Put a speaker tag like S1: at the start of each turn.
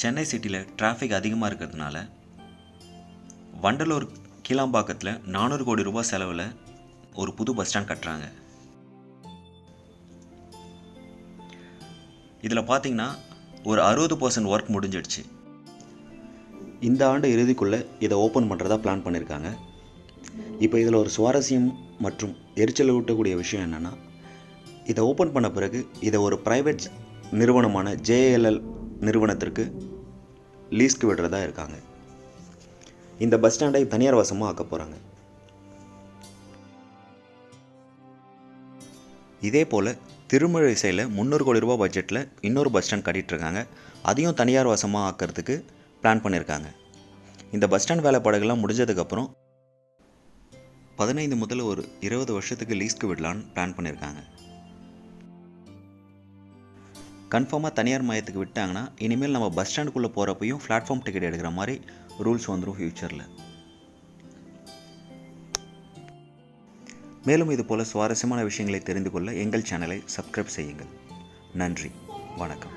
S1: சென்னை சிட்டியில் டிராஃபிக் அதிகமாக இருக்கிறதுனால வண்டலூர் கீழாம்பாக்கத்தில் நானூறு கோடி ரூபாய் செலவில் ஒரு புது பஸ் ஸ்டாண்ட் கட்டுறாங்க. இதில் பார்த்தீங்கன்னா ஒரு அறுபது பர்சன்ட் ஒர்க் முடிஞ்சிடுச்சு. இந்த ஆண்டு இறுதிக்குள்ளே இதை ஓப்பன் பண்ணுறதா பிளான் பண்ணியிருக்காங்க இப்போ இதில் ஒரு சுவாரஸ்யம் மற்றும் எரிச்சல் ஊட்டக்கூடிய விஷயம் என்னென்னா இதை ஓப்பன் பண்ண பிறகு இதை ஒரு ப்ரைவேட் நிறுவனமான ஜேஎல்எல் நிறுவனத்திற்கு லீஸ்க்கு விடுறதா இருக்காங்க. இந்த பஸ் ஸ்டாண்டை தனியார் வசமாக ஆக்க போகிறாங்க இதே போல் திருமழிசையில் முந்நூறு கோடி ரூபாய் பட்ஜெட்டில் இன்னொரு பஸ் ஸ்டாண்ட் கட்டிகிட்ருக்காங்க இருக்காங்க. அதையும் தனியார் வசமாக ஆக்கிறதுக்கு பிளான் பண்ணியிருக்காங்க இந்த பஸ் ஸ்டாண்ட் வேலைப்பாடுகள்லாம் முடிஞ்சதுக்கப்புறம் பதினைந்து முதல் ஒரு இருபது வருஷத்துக்கு லீஸ்க்கு விடலான்னு பிளான் பண்ணியிருக்காங்க கன்ஃபார்மாக தனியார் மையத்துக்கு விட்டாங்கன்னா இனிமேல் நம்ம பஸ் ஸ்டாண்டுக்குள்ளே போகிறப்பையும் பிளாட்ஃபார்ம் டிக்கெட் எடுக்கிற மாதிரி ரூல்ஸ் வந்துடும் ஃப்யூச்சரில் மேலும் இதுபோல் சுவாரஸ்யமான விஷயங்களை தெரிந்து கொள்ள எங்கள் சேனலை சப்ஸ்கிரைப் செய்யுங்கள். நன்றி. வணக்கம்.